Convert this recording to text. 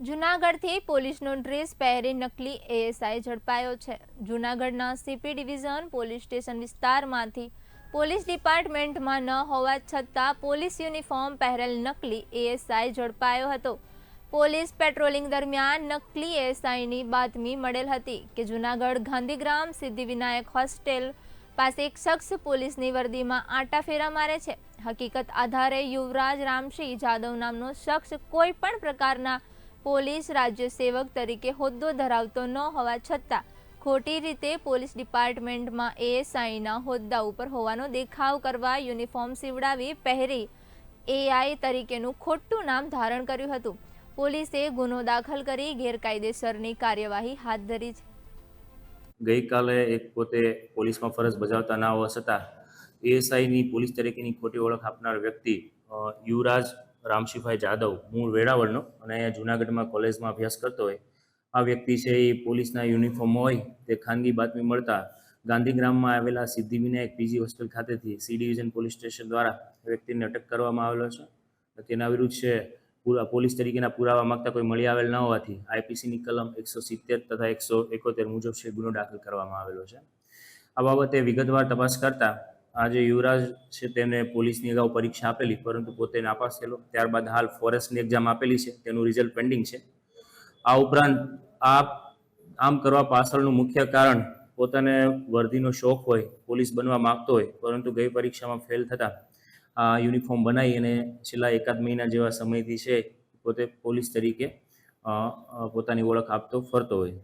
જૂનાગઢથી પોલીસનો ડ્રેસ પહેરી નકલી એએસઆઈ ઝડપાયો છે. જૂનાગઢના સીપી ડિવિઝન પોલીસ સ્ટેશન વિસ્તારમાંથી પોલીસ ડિપાર્ટમેન્ટમાં ન હોવા છતાં પોલીસ યુનિફોર્મ પહેરેલ નકલી એએસઆઈ ઝડપાયો હતો. પોલીસ પેટ્રોલિંગ દરમિયાન નકલી એએસઆઈની બાતમી મળેલ હતી કે જૂનાગઢ ગાંધીગ્રામ સિદ્ધિવિનાયક હોસ્ટેલ પાસે એક શખ્સ પોલીસની વર્દીમાં આંટાફેરા મારે છે. હકીકત આધારે યુવરાજ રામસિંહ જાદવ નામનો શખ્સ કોઈ પણ પ્રકારના પોલીસ રાજ્ય તરીકે હોદ્દો ધરાવતો ન હોવા છતાં ખોટી રીતે પોલીસ ડિપાર્ટમેન્ટમાં એએસઆઈના હોદ્દા ઉપર હોવાનો દેખાવ કરવા યુનિફોર્મ સીવડાવી પહેરી એઆઈ તરીકેનું ખોટું નામ ધારણ કર્યું હતું. પોલીસે ગુનો દાખલ કરી ગેરકાયદેસરની કાર્યવાહી હાથ ધરી છે. ગઈકાલે એક પોતે પોલીસમાં ફરજ બજાવતા ના હોવા છતાં એએસઆઈની પોલીસ તરીકેની ખોટી ઓળખ આપનાર વ્યક્તિ યુવરાજ રામશીભાઈ જાદવ મૂળ વેરાવળનો અને અહીંયા જુનાગઢમાં કોલેજમાં અભ્યાસ કરતો હોય, આ વ્યક્તિ છે એ પોલીસના યુનિફોર્મ હોય, તે ખાનગી બાતમી મળતા ગાંધીગ્રામમાં આવેલા સિદ્ધિવિનાયક પીજી હોસ્ટેલ ખાતેથી સી ડિવિઝન પોલીસ સ્ટેશન દ્વારા વ્યક્તિને અટક કરવામાં આવેલો છે. તેના વિરુદ્ધ છે પોલીસ તરીકેના પુરાવા માંગતા કોઈ મળી આવેલ ન હોવાથી આઈપીસીની કલમ એકસો સિત્તેર તથા એકસો એકોતેર મુજબ છે ગુનો દાખલ કરવામાં આવેલો છે. આ બાબતે વિગતવાર તપાસ કરતા આ જે યુવરાજ છે તેને પોલીસની અગાઉ પરીક્ષા આપેલી, પરંતુ પોતે નાપાસ થયેલો ત્યારબાદ હાલ ફોરેસ્ટની એક્ઝામ આપેલી છે, તેનું રિઝલ્ટ પેન્ડિંગ છે. આ ઉપરાંત આ આમ કરવા પાછળનું મુખ્ય કારણ, પોતાને વર્દીનો શોખ હોય, પોલીસ બનવા માંગતો હોય, પરંતુ ગઈ પરીક્ષામાં ફેલ થતાં આ યુનિફોર્મ બનાવી અને છેલ્લા એકાદ મહિના જેવા સમયથી છે, પોતે પોલીસ તરીકે પોતાની ઓળખ આપતો ફરતો હોય.